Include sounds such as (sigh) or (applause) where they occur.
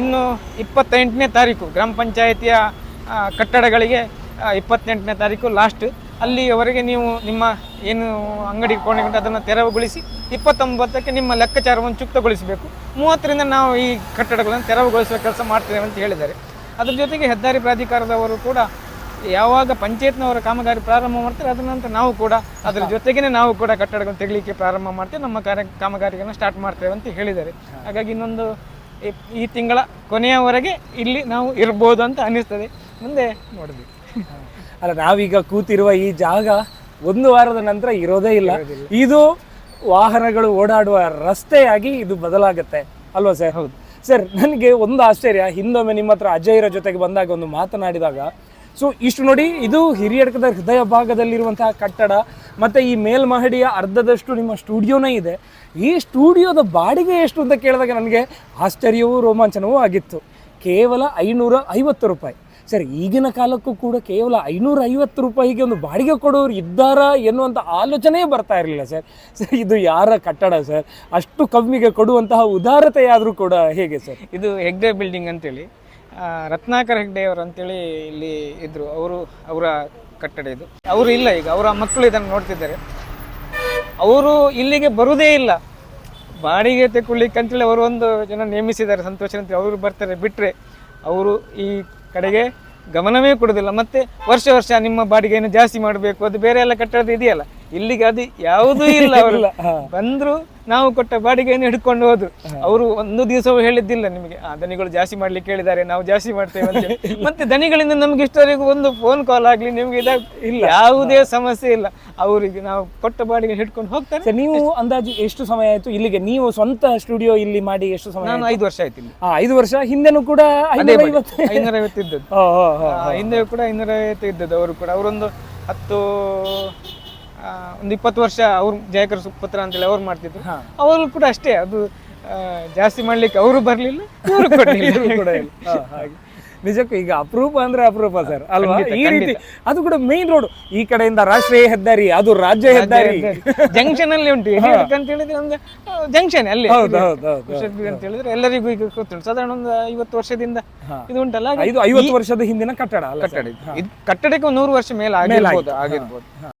ಇನ್ನು ಇಪ್ಪತ್ತೆಂಟನೇ ತಾರೀಕು ಗ್ರಾಮ ಪಂಚಾಯಿತಿಯ ಕಟ್ಟಡಗಳಿಗೆ ಇಪ್ಪತ್ತೆಂಟನೇ ತಾರೀಕು ಲಾಸ್ಟ್ ಅಲ್ಲಿಯವರೆಗೆ ನೀವು ನಿಮ್ಮ ಏನು ಅಂಗಡಿ ಕೊಂಡಿಕೊಂಡು ಅದನ್ನು ತೆರವುಗೊಳಿಸಿ ಇಪ್ಪತ್ತೊಂಬತ್ತಕ್ಕೆ ನಿಮ್ಮ ಲೆಕ್ಕಾಚಾರವನ್ನು ಚುಕ್ತಗೊಳಿಸಬೇಕು. ಮೂವತ್ತರಿಂದ ನಾವು ಈ ಕಟ್ಟಡಗಳನ್ನು ತೆರವುಗೊಳಿಸುವ ಕೆಲಸ ಮಾಡ್ತೇವೆ ಅಂತ ಹೇಳಿದ್ದಾರೆ. ಅದ್ರ ಜೊತೆಗೆ ಹೆದ್ದಾರಿ ಪ್ರಾಧಿಕಾರದವರು ಕೂಡ ಯಾವಾಗ ಪಂಚಾಯತ್ನವರ ಕಾಮಗಾರಿ ಪ್ರಾರಂಭ ಮಾಡ್ತಾರೆ, ಅದರ ನಂತರ ನಾವು ಕೂಡ ಅದರ ಜೊತೆಗೇ ನಾವು ಕೂಡ ಕಟ್ಟಡಗಳನ್ನು ತೆಗಲಿಕ್ಕೆ ಪ್ರಾರಂಭ ಮಾಡ್ತೇವೆ, ನಮ್ಮ ಕಾರ್ಯ ಕಾಮಗಾರಿಗಳನ್ನು ಸ್ಟಾರ್ಟ್ ಮಾಡ್ತೇವೆ ಅಂತ ಹೇಳಿದ್ದಾರೆ. ಹಾಗಾಗಿ ಇನ್ನೊಂದು ಈ- ತಿಂಗಳ ಕೊನೆಯವರೆಗೆ ಇಲ್ಲಿ ನಾವು ಇರ್ಬೋದು ಅಂತ ಅನ್ನಿಸ್ತದೆ. ಮುಂದೆ ನೋಡಿದ್ವಿ ಅಲ್ಲ ನಾವೀಗ ಕೂತಿರುವ ಈ ಜಾಗ ಒಂದು ವಾರದ ನಂತರ ಇರೋದೇ ಇಲ್ಲ. ಇದು ವಾಹನಗಳು ಓಡಾಡುವ ರಸ್ತೆಯಾಗಿ ಇದು ಬದಲಾಗುತ್ತೆ. ಅಲ್ವಾ ಸರ್? ಹೌದು. ಸರ್ ನನಗೆ ಒಂದು ಆಶ್ಚರ್ಯ. ಹಿಂದೊಮ್ಮೆ ನಿಮ್ಮ ಹತ್ರ ಅಜಯ್ರ ಜೊತೆಗೆ ಬಂದಾಗ ಒಂದು ಮಾತನಾಡಿದಾಗ ಸೊ ಇಷ್ಟು ನೋಡಿ, ಇದು ಹಿರಿಯಡ್ಕದ ಹೃದಯ ಭಾಗದಲ್ಲಿರುವಂತಹ ಕಟ್ಟಡ, ಮತ್ತೆ ಈ ಮೇಲ್ಮಹಡಿಯ ಅರ್ಧದಷ್ಟು ನಿಮ್ಮ ಸ್ಟುಡಿಯೋನೇ ಇದೆ. ಈ ಸ್ಟುಡಿಯೋದ ಬಾಡಿಗೆ ಎಷ್ಟು ಅಂತ ಕೇಳಿದಾಗ ನನಗೆ ಆಶ್ಚರ್ಯವೂ ರೋಮಾಂಚನವೂ ಆಗಿತ್ತು. ಕೇವಲ ಐನೂರ ಐವತ್ತು ರೂಪಾಯಿ. ಸರ್, ಈಗಿನ ಕಾಲಕ್ಕೂ ಕೂಡ ಕೇವಲ ಐನೂರ ಐವತ್ತು ರೂಪಾಯಿಗೆ ಒಂದು ಬಾಡಿಗೆ ಕೊಡೋರು ಇದ್ದಾರಾ ಎನ್ನುವಂಥ ಆಲೋಚನೆ ಬರ್ತಾ ಇರಲಿಲ್ಲ, ಸರ್. ಸರ್, ಇದು ಯಾರ ಕಟ್ಟಡ, ಸರ್? ಅಷ್ಟು ಕಮ್ಮಿಗೆ ಕೊಡುವಂತಹ ಉದಾರತೆಯಾದರೂ ಕೂಡ ಹೇಗೆ, ಸರ್? ಇದು ಹೆಗ್ಡೆ ಬಿಲ್ಡಿಂಗ್ ಅಂತೇಳಿ. ರತ್ನಾಕರ್ ಹೆಗ್ಡೆ ಅವರು ಅಂತೇಳಿ ಇಲ್ಲಿ ಇದ್ರು. ಅವರು ಅವರ ಕಟ್ಟಡ ಇದು. ಅವರು ಇಲ್ಲ ಈಗ. ಅವರ ಮಕ್ಕಳು ಇದನ್ನು ನೋಡ್ತಿದ್ದಾರೆ. ಅವರು ಇಲ್ಲಿಗೆ ಬರುವುದೇ ಇಲ್ಲ. ಬಾಡಿಗೆ ತೆಕ್ಕೊಳ್ಳಿಕ್ಕೆ ಅಂತೇಳಿ ಅವರು ಒಂದು ಜನ ನೇಮಿಸಿದ್ದಾರೆ. ಸಂತೋಷ ಅಂತ ಅವರು ಬರ್ತಾರೆ. ಬಿಟ್ಟರೆ ಅವರು ಈ ಕಡೆಗೆ ಗಮನವೇ ಕೊಡೋದಿಲ್ಲ ಮತ್ತೆ ವರ್ಷ ವರ್ಷ ನಿಮ್ಮ ಬಾಡಿಗೆಯನ್ನು ಜಾಸ್ತಿ ಮಾಡಬೇಕು. ಅದು ಬೇರೆ ಎಲ್ಲ ಕಟ್ಟಡದ ಇದೆಯಲ್ಲ. ಇಲ್ಲಿಗೆ ಅದು ಯಾವುದೂ ಇಲ್ಲ. (laughs) ಅವರು ಬಂದ್ರು ನಾವು ಕೊಟ್ಟ ಬಾಡಿಗೆಯನ್ನು ಹಿಡ್ಕೊಂಡು ಹೋದ್ರು ಅವರು ಒಂದು ದಿವಸವೂ ಹೇಳಿದ್ದಿಲ್ಲ ನಿಮಗೆ. ಆ ದನಿಗಳು ಜಾಸ್ತಿ ಮಾಡ್ಲಿಕ್ಕೆ ಹೇಳಿದ್ದಾರೆ ನಾವು ಜಾಸ್ತಿ ಮಾಡ್ತೇವೆ ಅಂತ. (laughs) ಮತ್ತೆ ದನಿಗಳಿಂದ ನಮ್ಗೆ ಇಷ್ಟವರೆಗೂ ಒಂದು ಫೋನ್ ಕಾಲ್ ಆಗ್ಲಿ ನಿಮ್ಗೆ ಇಲ್ಲ. ಯಾವುದೇ ಸಮಸ್ಯೆ ಇಲ್ಲ. ಅವರಿಗೆ ನಾವು ಕೊಟ್ಟ ಬಾಡಿಗೆ ಹಿಡ್ಕೊಂಡು ಹೋಗ್ತಾರೆ. ನೀವು ಅಂದಾಜು ಎಷ್ಟು ಸಮಯ ಆಯ್ತು? ಇಲ್ಲಿಗೆ ನೀವು ಸ್ವಂತ ಸ್ಟುಡಿಯೋ ಇಲ್ಲಿ ಮಾಡಿ ಎಷ್ಟು ಸಮಯ ನಾನು ಐದು ವರ್ಷ ಆಯ್ತು ಇಲ್ಲಿ. ಐದು ವರ್ಷ. ಹಿಂದೆನೂ ಕೂಡ ಐನೂರ. ಐವತ್ತು. ಇದ್ದದ್ದು. ಹಿಂದೆ ಕೂಡ ಐನೂರ ಐವತ್ತು ಇದ್ದದ್ದು. ಅವರು ಕೂಡ ಅವರೊಂದು ಹತ್ತು ಒಂದು ಇಪ್ಪತ್ತು ವರ್ಷ ಅವ್ರು ಜಯಕರ ಸುಪುತ್ರ ಅಂತೇಳಿ ಅವ್ರು ಮಾಡ್ತಿದ್ರು. ಅವರು ಕೂಡ ಅಷ್ಟೇ ಅದು ಜಾಸ್ತಿ ಮಾಡ್ಲಿಕ್ಕೆ ಅವರು ಬರ್ಲಿಲ್ಲ ಇವರು ಕೂಡ ಇಲ್ಲ. ಹಾಗೆ. ನಿಜಕ್ಕೂ ಈಗ ಅಪರೂಪ ಅಂದ್ರೆ ಅಪರೂಪ ಸರ್ ಅಲ್ವಾ? ಈ ರೀತಿ ಅದು ಕೂಡ ಮೇನ್ ರೋಡ್ ಈ ಕಡೆಯಿಂದ ರಾಷ್ಟ್ರೀಯ ಹೆದ್ದಾರಿ ಅದು ರಾಜ್ಯ ಹೆದ್ದಾರಿ. ಜಂಕ್ಷನ್ ಅಲ್ಲಿ ಉಂಟು. ಅಂತ ಹೇಳಿದ್ರೆ ಒಂದು ಜಂಕ್ಷನ್ ಅಲ್ಲಿ. ಅಂತ ಹೇಳಿದ್ರೆ ಎಲ್ಲರಿಗೂ ಈಗ ಗೊತ್ತುಂಟು. ಸಾಧಾರಣ ಒಂದು ಐವತ್ತು ವರ್ಷದಿಂದ ಇದು ಉಂಟಲ್ಲ. ಇದು ಐವತ್ತು ವರ್ಷದ ಹಿಂದಿನ ಕಟ್ಟಡ ಕಟ್ಟಡ ಕಟ್ಟಡಕ್ಕೆ ಒಂದು ನೂರು ವರ್ಷ ಮೇಲೆ ಆಗಿರ್ಬೋದು ಆಗಿರ್ಬೋದು.